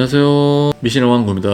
안녕하세요. 미신의 왕구입니다.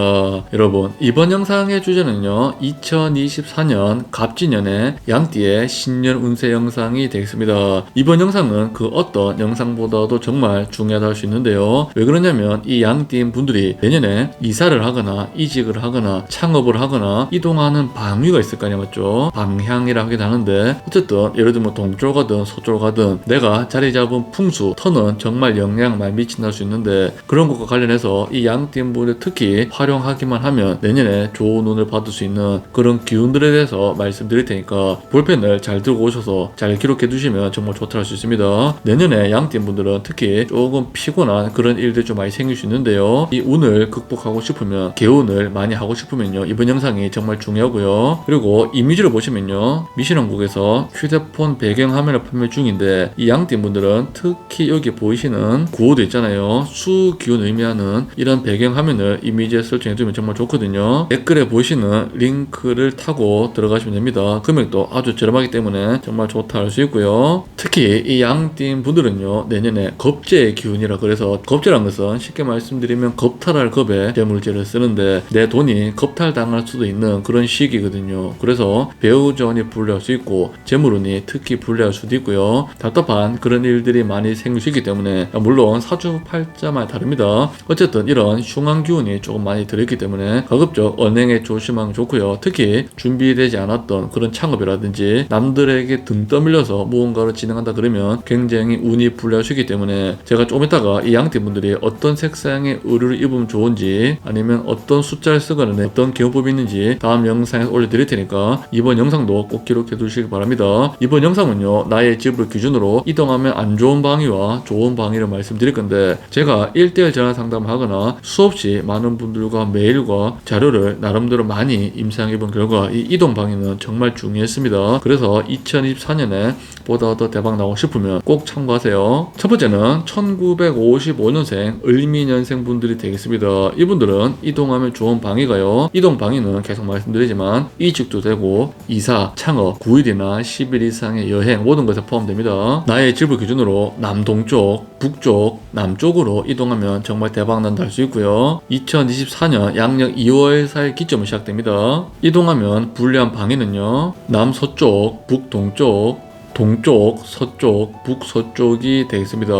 여러분 이번 영상의 주제는요 2024년 갑진년의 양띠의 신년 운세 영상이 되겠습니다. 이번 영상은 그 어떤 영상보다도 정말 중요하다 할 수 있는데요. 왜 그러냐면 이 양띠인 분들이 내년에 이사를 하거나 이직을 하거나 창업을 하거나 이동하는 방위가 있을 거 아니야 맞죠? 방향이라 하긴 하는데 어쨌든 예를 들면 동쪽 가든 서쪽 가든 내가 자리 잡은 풍수 터는 정말 영향 많이 미친다 할 수 있는데 그런 것과 관련해서 이 양띠인 분들 특히 활용하기만 하면 내년에 좋은 운을 받을 수 있는 그런 기운들에 대해서 말씀드릴 테니까 볼펜을 잘 들고 오셔서 잘 기록해 두시면 정말 좋다 할 수 있습니다. 내년에 양띠인 분들은 특히 조금 피곤한 그런 일들이 좀 많이 생길 수 있는데요. 이 운을 극복하고 싶으면 개운을 많이 하고 싶으면요. 이번 영상이 정말 중요하고요. 그리고 이미지를 보시면요. 미신왕국에서 휴대폰 배경 화면을 판매 중인데 이 양띠인 분들은 특히 여기 보이시는 구호도 있잖아요. 수 기운 의미하는 이런 배경 화면을 이미지에 설정해 두면 정말 좋거든요. 댓글에 보시는 링크를 타고 들어가시면 됩니다. 금액도 아주 저렴하기 때문에 정말 좋다 할 수 있고요. 특히 이 양띠인 분들은요 내년에 겁재의 기운이라 그래서 겁재란 것은 쉽게 말씀드리면 겁탈할 겁에 재물제를 쓰는데 내 돈이 겁탈당할 수도 있는 그런 시기거든요. 그래서 배우자원이 불리할 수 있고 재물운이 특히 불리할 수도 있고요. 답답한 그런 일들이 많이 있기 때문에 물론 사주팔자만 다릅니다. 어쨌든 이런 흉한 기운이 조금 많이 들어있기 때문에 가급적 언행에 조심하면 좋고요. 특히 준비되지 않았던 그런 창업이라든지 남들에게 등 떠밀려서 무언가를 진행한다 그러면 굉장히 운이 있기 때문에 제가 좀 이따가 이 양띠 분들이 어떤 색상의 의류를 입으면 좋은지 아니면 어떤 숫자를 쓰거나 어떤 기호법이 있는지 다음 영상에서 올려드릴 테니까 이번 영상도 꼭 기록해 두시기 바랍니다. 이번 영상은요 나의 집을 기준으로 이동하면 안 좋은 방위와 좋은 방위를 말씀드릴 건데 제가 1대1 전화 상담을 하거나 수없이 많은 분들과 메일과 자료를 나름대로 많이 임상 입은 결과 이 이동 방위는 정말 중요했습니다. 그래서 2024년에 보다 더 대박 나고 싶으면 꼭 참고하세요. 첫 번째는 1955년생 을미년생 분들이 되겠습니다. 이분들은 이동하면 좋은 방위가요. 이동 방위는 계속 말씀드리지만 이직도 되고 이사, 창업, 9일이나 10일 이상의 여행 모든 것에 포함됩니다. 나의 집을 기준으로 남동쪽, 북쪽, 남쪽으로 이동하면 정말 대박 난다 할 수 있고요. 2024년 양력 2월 4일 기점으로 시작됩니다. 이동하면 불리한 방위는요. 남서쪽, 북동쪽, 동쪽, 서쪽, 북서쪽이 되겠습니다.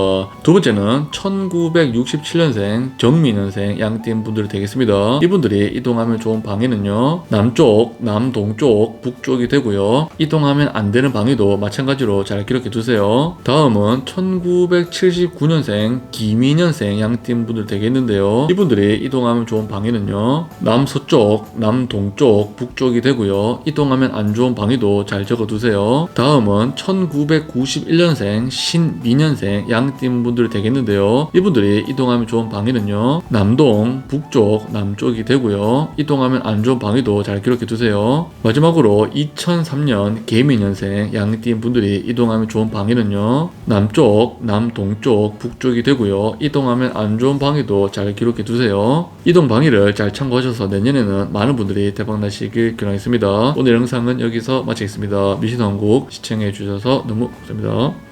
두 번째는 1967년생 정민년생 양띠인 분들이 되겠습니다. 이분들이 이동하면 좋은 방위는요. 남쪽, 남동쪽, 북쪽이 되고요. 이동하면 안 되는 방위도 마찬가지로 잘 기록해 두세요. 다음은 1979년생 기민년생 양띠인 분들 되겠는데요. 이분들이 이동하면 좋은 방위는요. 남서쪽, 남동쪽, 북쪽이 되고요. 이동하면 안 좋은 방위도 잘 적어 두세요. 다음은 1991년생 신민년생 양띠인 분들이 되겠는데요. 이분들이 이동하면 좋은 방위는요. 남동, 북쪽, 남쪽이 되고요. 이동하면 안 좋은 방위도 잘 기록해 두세요. 마지막으로 2003년 개미년생 양띠인 분들이 이동하면 좋은 방위는요. 남쪽, 남동쪽, 북쪽이 되고요. 이동하면 안 좋은 방위도 잘 기록해 두세요. 이동 방위를 잘 참고하셔서 내년에는 많은 분들이 대박 나시길 기원하겠습니다. 오늘 영상은 여기서 마치겠습니다. 미신왕국 시청해 주셔서 너무 감사합니다.